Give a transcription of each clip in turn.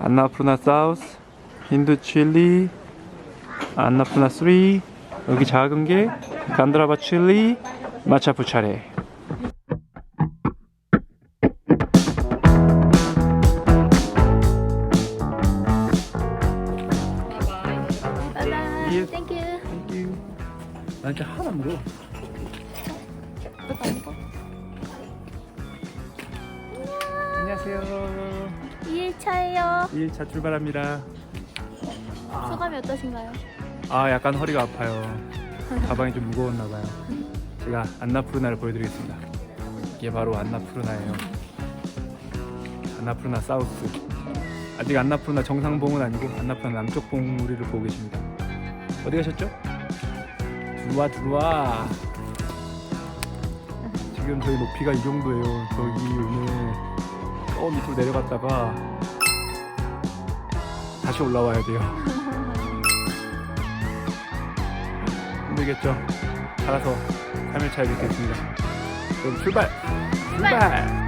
안나푸르나 사우스, 힌두 칠리, 안나푸르나 3, 여기 작은 게 간드라바 칠리, 마차푸 차례. 2일차예요. 1차 출발합니다. 소감이 어떠신가요? 아 약간 허리가 아파요. 가방이 좀 무거웠나 봐요. 제가 안나푸르나를 보여드리겠습니다. 이게 바로 안나푸르나예요. 안나푸르나 사우스. 아직 안나푸르나 정상봉은 아니고 안나푸르나 남쪽 봉우리를 보고 계십니다. 어디 가셨죠? 들어와 들어와. 지금 저희 높이가 이 정도예요. 저기 오늘 저 밑으로 내려갔다가 다시 올라와야 돼요. 힘들겠죠? 알아서 3일차에 뵙겠습니다. 그럼 출발! 출발! Caramel.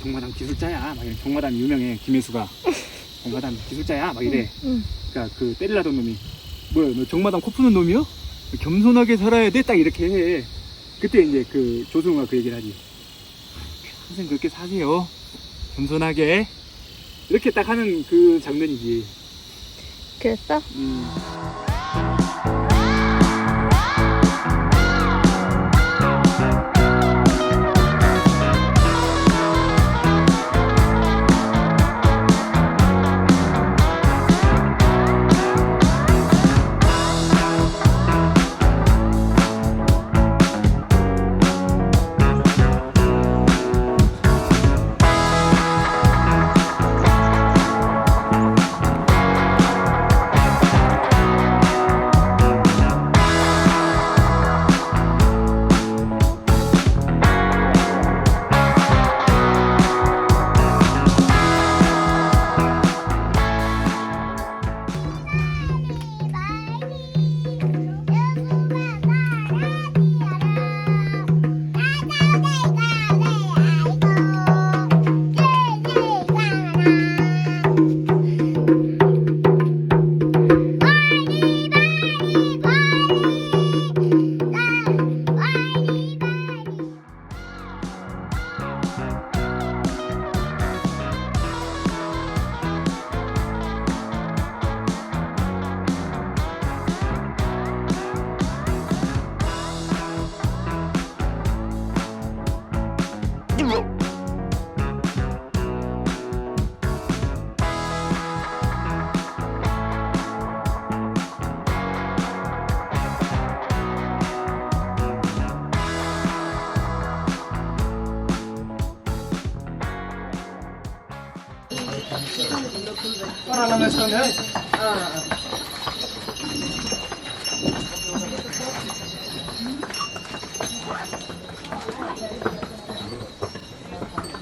정마당 기술자야. 막 이래 정마당 유명해. 김혜수가. 정마당 기술자야. 막 이래. 응. 그러니까 그 때리려던 놈이. 뭐야 너 정마당 코 푸는 놈이요? 겸손하게 살아야 돼? 딱 이렇게 해. 그때 이제 그 조승우가 그 얘기를 하지. 평생 그렇게 사세요. 겸손하게. 이렇게 딱 하는 그 장면이지. 그랬어? 음.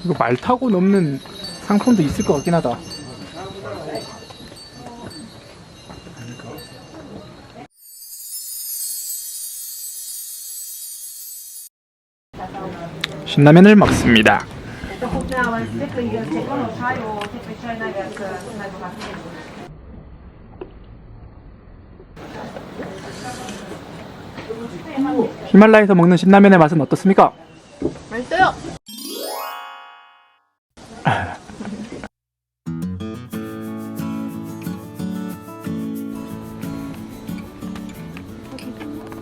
이거 말 타고 넘는 상품도 있을 것 같긴 하다. 신라면을 먹습니다. 히말라야에서 먹는 신라면의 맛은 어떻습니까? 맛있어요.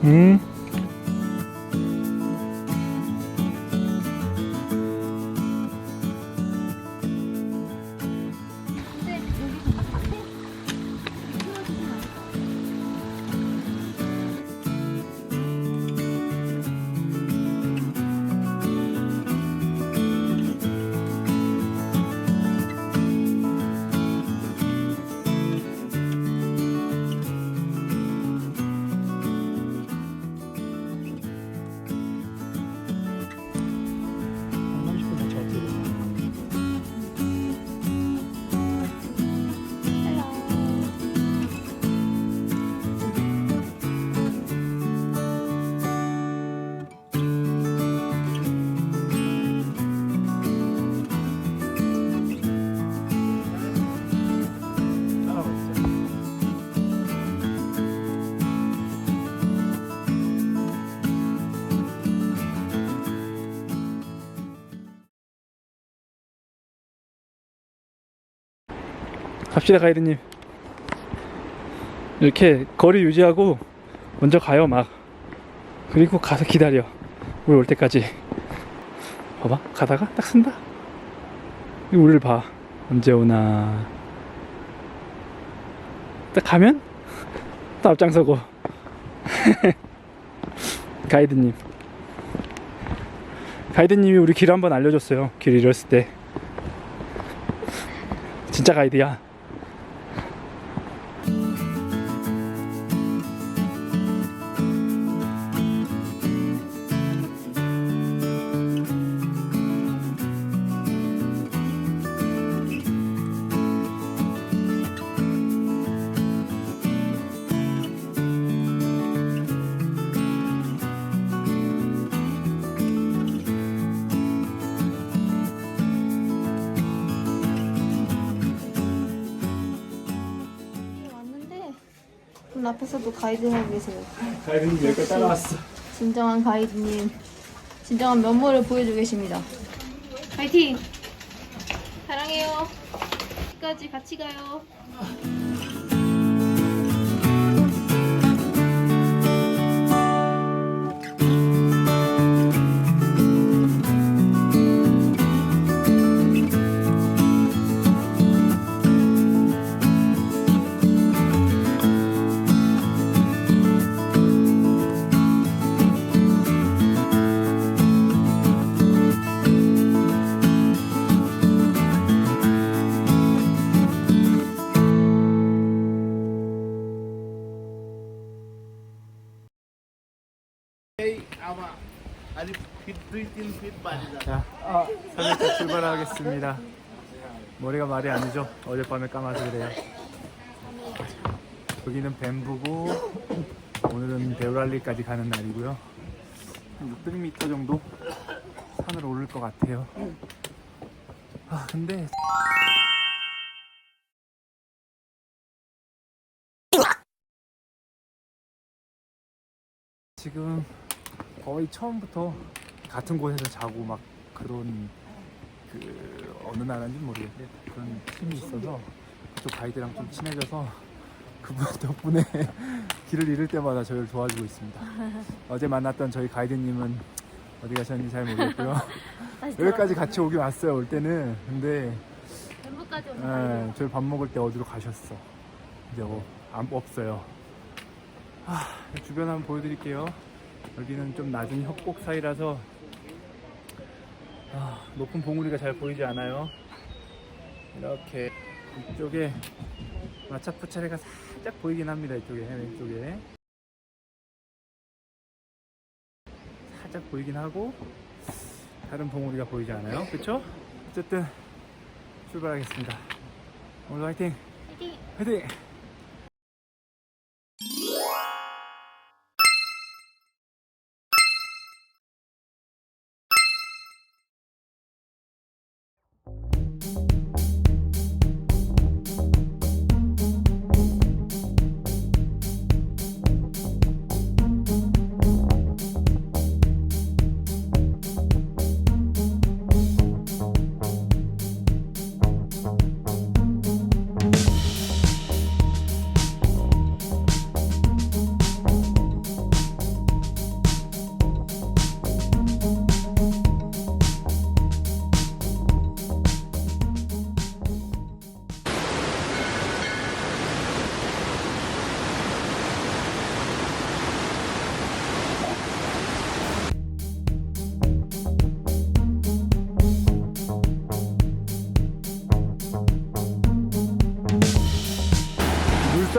음. 갑시다 가이드님. 이렇게 거리 유지하고 먼저 가요 막. 그리고 가서 기다려. 우리 올 때까지. 봐봐 가다가 딱 쓴다. 우리를 봐. 언제 오나. 딱 가면 또 앞장서고. 가이드님. 가이드님이 우리 길 한번 알려줬어요. 길 잃었을 때. 진짜 가이드야 앞에서도 가이드 하고 계세요. 가이드님 여기까지 따라왔어 진정한 가이드님, 진정한 면모를 보여주고 계십니다. 파이팅! 사랑해요. 끝까지 같이 가요. 하겠습니다. 머리가 말이 아니죠? 어젯밤에 감아서 그래요. 여기는 뱀부고 오늘은 데우랄리까지 가는 날이고요. 한 600m 정도 산을 오를 것 같아요. 아, 근데 지금 거의 처음부터 같은 곳에서 자고 막 그런 그 어느 나라인지 모르겠는데 그런 팀이 있어서 그쪽 가이드랑 좀 친해져서 그분 덕분에 길을 잃을 때마다 저를 도와주고 있습니다. 어제 만났던 저희 가이드님은 어디 가셨는지 잘 모르겠고요. 여기까지 같이 오긴 왔어요 올 때는 근데 뱀부까지 오는 예, 가이드. 저희 밥 먹을 때 어디로 가셨어. 이제 뭐, 안, 없어요. 아, 주변 한번 보여드릴게요. 여기는 좀 낮은 협곡 사이라서 아, 높은 봉우리가 잘 보이지 않아요. 이렇게 이쪽에 마차푸차레가 살짝 보이긴 합니다. 이쪽에 왼쪽에 살짝 보이긴 하고 다른 봉우리가 보이지 않아요. 그렇죠? 어쨌든 출발하겠습니다. 오늘 화이팅! 파이팅! 화이팅!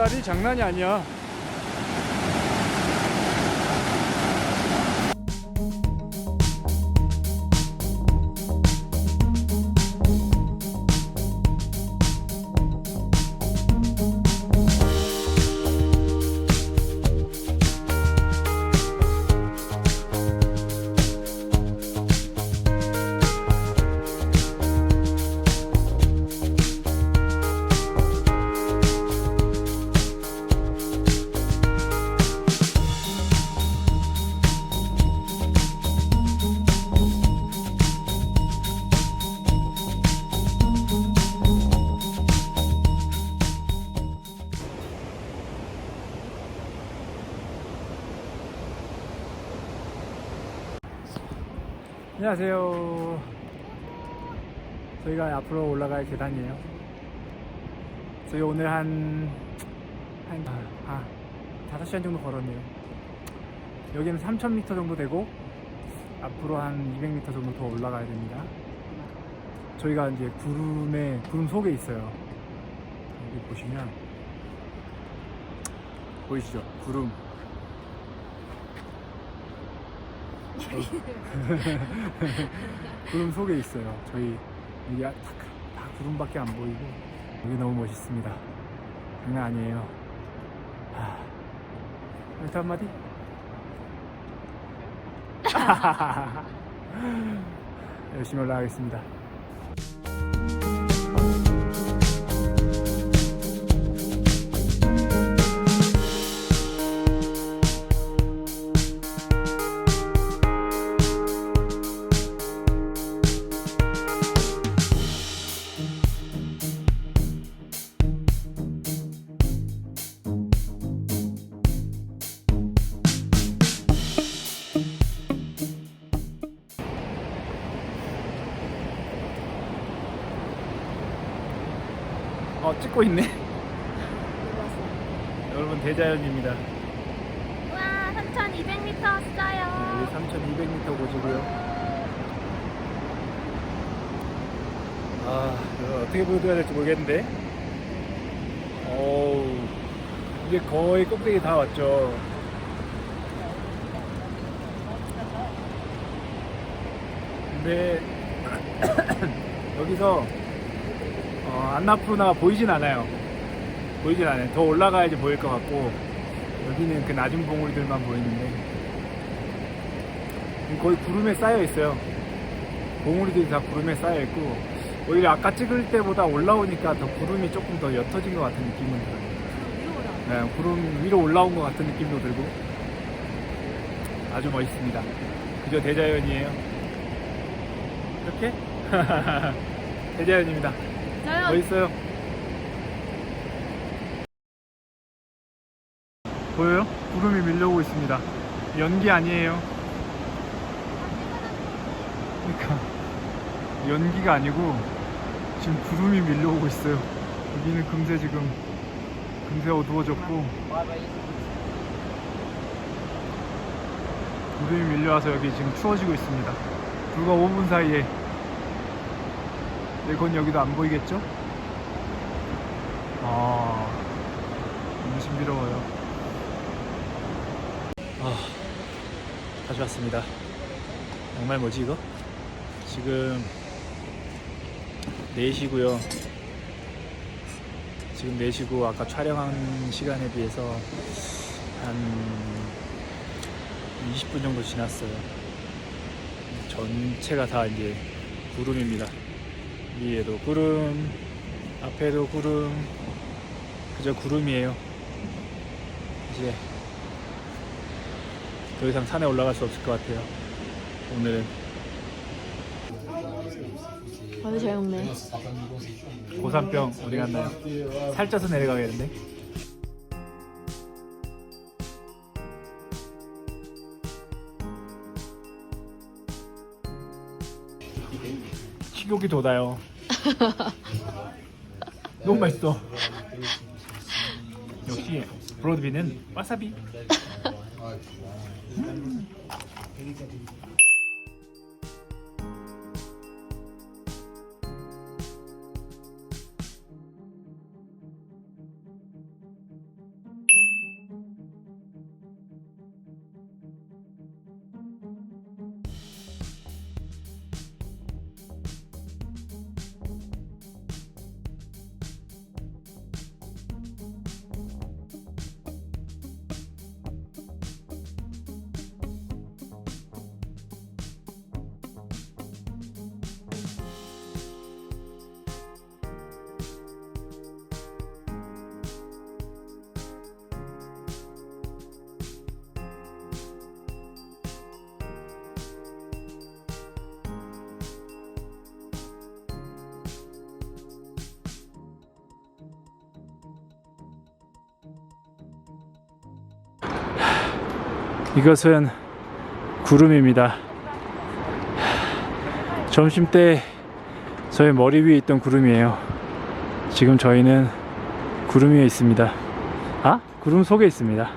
닭다리 장난이 아니야. 안녕하세요. 저희가 앞으로 올라갈 계단이에요. 저희 오늘 한, 한, 아, 5시간 정도 걸었네요. 여기는 3,000m 정도 되고, 앞으로 한 200m 정도 더 올라가야 됩니다. 저희가 이제 구름에, 구름 속에 있어요. 여기 보시면, 보이시죠? 구름. 구름 속에 있어요. 저희 여기 다, 다 구름밖에 안 보이고 여기 너무 멋있습니다. 장난 아니에요. 하... 멘트 한마디? 열심히 올라가겠습니다. 어 찍고 있네. 여러분 대자연입니다. 와 3,200m 왔어요. 여기 3,200m 고지고요. 아, 어떻게 보여드려야 될지 모르겠는데. 어우, 이게 거의 꼭대기 다 왔죠. 근데 여기서 어, 안나푸르나가 보이진 않아요. 보이진 않아요. 더 올라가야지 보일 것 같고 여기는 그 낮은 봉우리들만 보이는데 거의 구름에 쌓여 있어요. 봉우리들이 다 구름에 쌓여 있고 오히려 아까 찍을 때보다 올라오니까 더 구름이 조금 더 옅어진 것 같은 느낌은 들어요. 네, 구름 위로 올라온 것 같은 느낌도 들고 아주 멋있습니다. 그저 대자연이에요. 이렇게 대자연입니다. 저요. 멋있어요. 보여요? 구름이 밀려오고 있습니다. 연기 아니에요. 그러니까 연기가 아니고 지금 구름이 밀려오고 있어요. 여기는 금세 지금 금세 어두워졌고 구름이 밀려와서 여기 지금 추워지고 있습니다. 불과 5분 사이에 에건 여기도 안 보이겠죠? 아, 너무 신비로워요. 아, 다시 왔습니다. 정말 뭐지 이거? 지금 4시고요. 지금 4시고 아까 촬영한 시간에 비해서 한 20분 정도 지났어요. 전체가 다 이제 구름입니다. 위에도 구름, 앞에도 구름, 그저 구름이에요. 이제 더 이상 산에 올라갈 수 없을 것 같아요. 오늘은 아주 잘 먹네. 고산병 어디 갔나요? 살쪄서 내려가겠는데? 식욕이 돋아요. 너무 맛있어. 역시 브로드비는 와사비. 이것은 구름입니다. 점심 때 저희 머리 위에 있던 구름이에요. 지금 저희는 구름 위에 있습니다. 아? 구름 속에 있습니다.